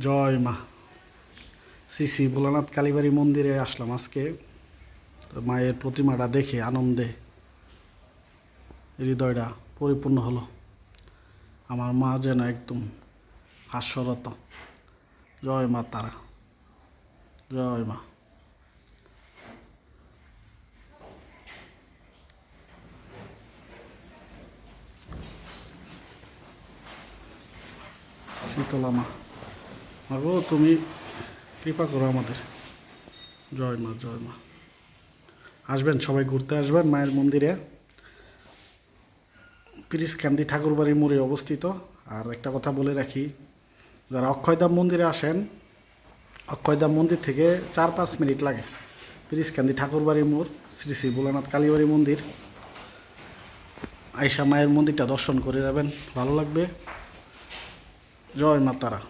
জয় মা। শ্রী শ্রী ভোলানাথ কালীবাড়ি মন্দিরে আসলাম আজকে। মায়ের প্রতিমাটা দেখে আনন্দে হৃদয়টা পরিপূর্ণ হলো। আমার মা যেন একদম হাস্যরত। জয় মা তারা। জয় মা। শীতলা মা। মাগো তুমি কৃপা করো আমাদের। জয় মা জয় মা। আসবেন, সবাই ঘুরতে আসবেন মায়ের মন্দিরে। পিরিসকান্দি ঠাকুরবাড়ির মোড়ে অবস্থিত। আর একটা কথা বলে রাখি, যারা অক্ষয়ধাম মন্দিরে আসেন, অক্ষয়ধাম মন্দির থেকে চার পাঁচ মিনিট লাগে। পিরিসকান্দি ঠাকুরবাড়ির মোড়, শ্রী শ্রী ভোলানাথ কালীবাড়ি মন্দির। আয়সা মায়ের মন্দিরটা দর্শন করে যাবেন, ভালো লাগবে। জয় মা তারা।